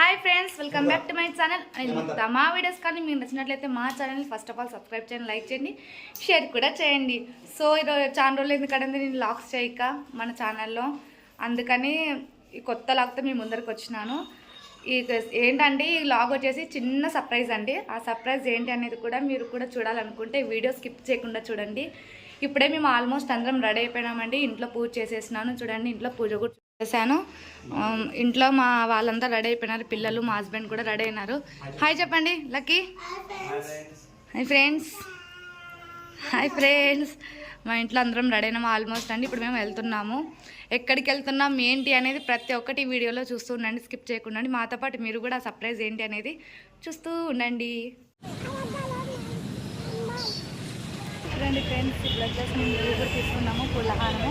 Hi friends welcome back to my channel నేను మా videos కానీ మీకు నచ్చినట్లయితే మా ఛానల్ని ఫస్ట్ ఆఫ్ ఆల్ సబ్స్క్రైబ్ చేయండి లైక్ చేయండి షేర్ కూడా చేయండి. సో ఈరోజు చాలా రోజులు ఎందుకంటే నేను లాక్స్ చేయక మన ఛానల్లో అందుకని ఈ కొత్త లాగ్తో మీ ముందరికి వచ్చినాను. ఈ ఏంటంటే ఈ లాగ్ వచ్చేసి చిన్న సర్ప్రైజ్ అండి. ఆ సర్ప్రైజ్ ఏంటి అనేది కూడా మీరు కూడా చూడాలనుకుంటే వీడియో స్కిప్ చేయకుండా చూడండి. ఇప్పుడే మేము ఆల్మోస్ట్ అందరం రెడీ అయిపోయినామండి. ఇంట్లో పూజ చేసేసినాను. చూడండి ఇంట్లో పూజ కూడా చేశాను. ఇంట్లో మా వాళ్ళంతా రెడీ అయిపోయినారు. పిల్లలు మా హస్బెండ్ కూడా రెడీ అయినారు. హాయ్ చెప్పండి Lucky. Hi friends. Hi friends. మా ఇంట్లో అందరం రెడీ అయినాము ఆల్మోస్ట్ అండి. ఇప్పుడు మేము వెళ్తున్నాము. ఎక్కడికి వెళ్తున్నాం ఏంటి అనేది ప్రతి ఒక్కటి వీడియోలో చూస్తూ ఉండండి స్కిప్ చేయకుండా మాతో పాటు మీరు కూడా సర్ప్రైజ్ ఏంటి అనేది చూస్తూ ఉండండి. రండి ఫ్రెండ్స్ ఇప్పుడు వచ్చేసి మేము తీసుకున్నాము పుల్లహారము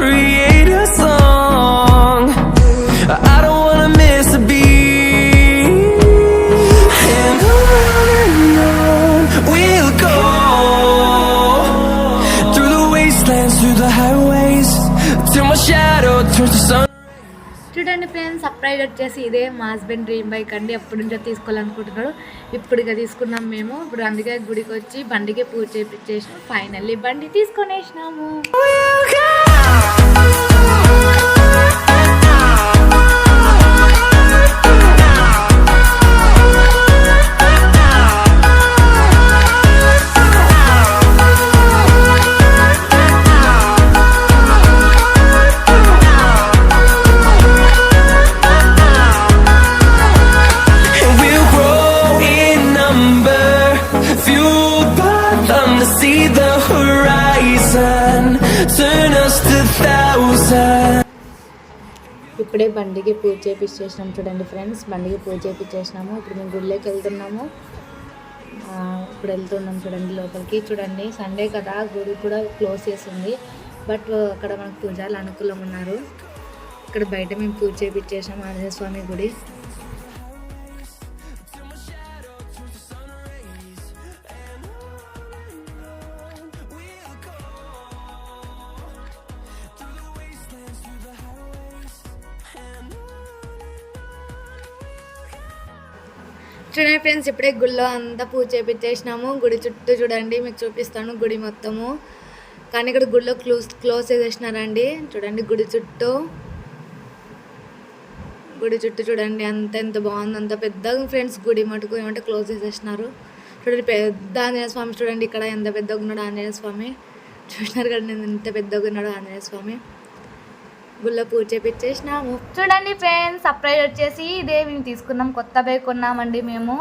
create a song. I don't wanna miss a beat. And on and on we'll go through the wastelands, through the highways, till my shadow turns to sun. చూడండి ఫ్రెండ్స్ సర్ప్రైజ్ వచ్చేసి ఇదే మా హస్బెండ్ డ్రీమ్ బైక్ అండి ఎప్పటి నుంచో తీసుకోవాలనుకుంటున్నాడు ఇప్పుడు ఇక తీసుకున్నాం మేము ఇప్పుడు అందుకే గుడికి వచ్చి బండికి పూజ చేపించేసినాం ఫైనల్లీ బండి తీసుకొనేసినాము turn us to thousands. ఇప్పుడే బండికి పూజ చేపించేసినాం చూడండి ఫ్రెండ్స్. బండికి పూజ చేపించేసినాము ఇప్పుడు మేము గుడిలోకి వెళ్తున్నాము. ఇప్పుడు వెళ్తున్నాం చూడండి లోపలికి. చూడండి సండే కదా గుడి కూడా క్లోజ్ చేసింది. బట్ అక్కడ మనకు పూజలు అనుకూలం ఉన్నారు. ఇక్కడ బయట మేము పూజ చేపించేసాము ఆంజనేయ స్వామి గుడి. చూడండి ఫ్రెండ్స్ ఇప్పుడే గుడిలో అంతా పూజ చేపించేసినాము గుడి చుట్టూ చూడండి మీకు చూపిస్తాను గుడి మొత్తము. కానీ ఇక్కడ గుడిలో క్లోజ్ క్లోజ్ చేసేసినారండి. చూడండి గుడి చుట్టూ. గుడి చుట్టూ చూడండి అంత ఎంత బాగుంది అంత పెద్దగా ఫ్రెండ్స్ గుడి మటుకు ఏమంటే క్లోజ్ చేసేసినారు. చూడండి పెద్ద ఆంజనేయ స్వామి చూడండి ఇక్కడ ఎంత పెద్దగా ఉన్నాడు ఆంజనేయ స్వామి. చూసినారు కదండి ఎంత పెద్దగా ఉన్నాడు ఆంజనేయ స్వామి. గుళ్ళో పూజ చేపించేసినాము చూడండి ఫ్రెండ్స్ సర్ప్రైజ్ వచ్చేసి ఇదే మేము తీసుకున్నాం కొత్త బైక్ కొన్నామండి మేము.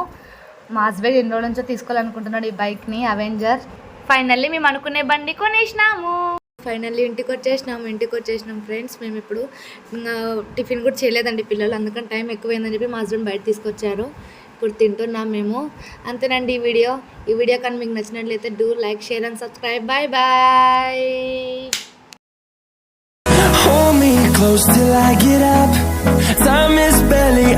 మా హస్బెండ్ ఎన్ని రోజుల నుంచో తీసుకోవాలనుకుంటున్నాడు ఈ బైక్ని అవెంజర్ ఫైనల్లీ మేము అనుకునే బండి కొనేసినాము. ఫైనల్లీ ఇంటికి వచ్చేసినాము ఇంటికి వచ్చేసినాం ఫ్రెండ్స్. మేము ఇప్పుడు టిఫిన్ కూడా చేయలేదండి పిల్లలు అందుకని టైం ఎక్కువైందని చెప్పి మా హస్బెండ్ బయట తీసుకొచ్చారు. ఇప్పుడు తింటున్నాం మేము. అంతేనండి ఈ వీడియో. ఈ వీడియో కానీ మీకు నచ్చినట్లయితే do like share and subscribe bye bye close till I get up. Time is barely